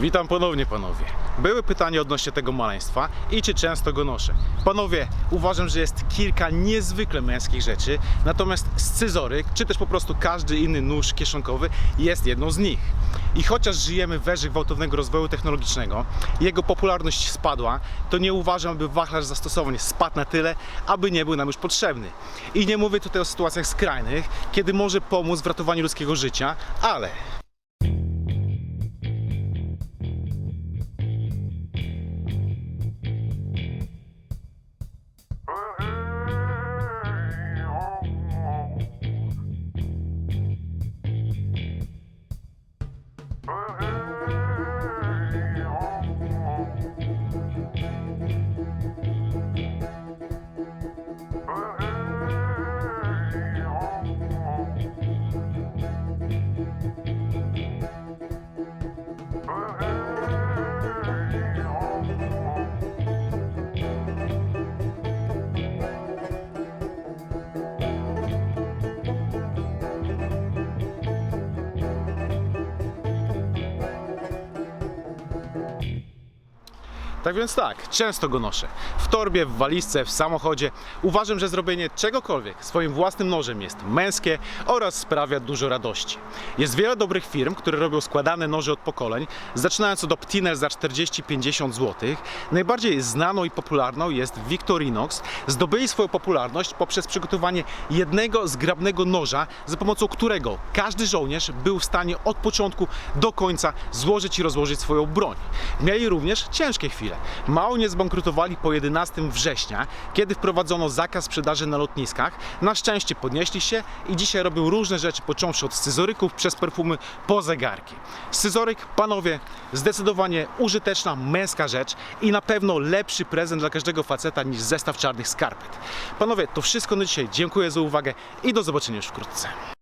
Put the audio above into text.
Witam ponownie panowie. Były pytania odnośnie tego maleństwa i czy często go noszę. Panowie, uważam, że jest kilka niezwykle męskich rzeczy, natomiast scyzoryk, czy też po prostu każdy inny nóż kieszonkowy jest jedną z nich. I chociaż żyjemy w erze gwałtownego rozwoju technologicznego, jego popularność spadła, to nie uważam, aby wachlarz zastosowań spadł na tyle, aby nie był nam już potrzebny. I nie mówię tutaj o sytuacjach skrajnych, kiedy może pomóc w ratowaniu ludzkiego życia, ale Tak więc tak, często go noszę. W torbie, w walizce, w samochodzie. Uważam, że zrobienie czegokolwiek swoim własnym nożem jest męskie oraz sprawia dużo radości. Jest wiele dobrych firm, które robią składane noże od pokoleń, zaczynając od Optinel za 40-50 zł. Najbardziej znaną i popularną jest Victorinox. Zdobyli swoją popularność poprzez przygotowanie jednego zgrabnego noża, za pomocą którego każdy żołnierz był w stanie od początku do końca złożyć i rozłożyć swoją broń. Mieli również ciężkie chwile. Mało nie zbankrutowali po 11 września, kiedy wprowadzono zakaz sprzedaży na lotniskach. Na szczęście podnieśli się i dzisiaj robią różne rzeczy, począwszy od scyzoryków przez perfumy po zegarki. Scyzoryk, panowie, zdecydowanie użyteczna, męska rzecz i na pewno lepszy prezent dla każdego faceta niż zestaw czarnych skarpet. Panowie, to wszystko na dzisiaj. Dziękuję za uwagę i do zobaczenia już wkrótce.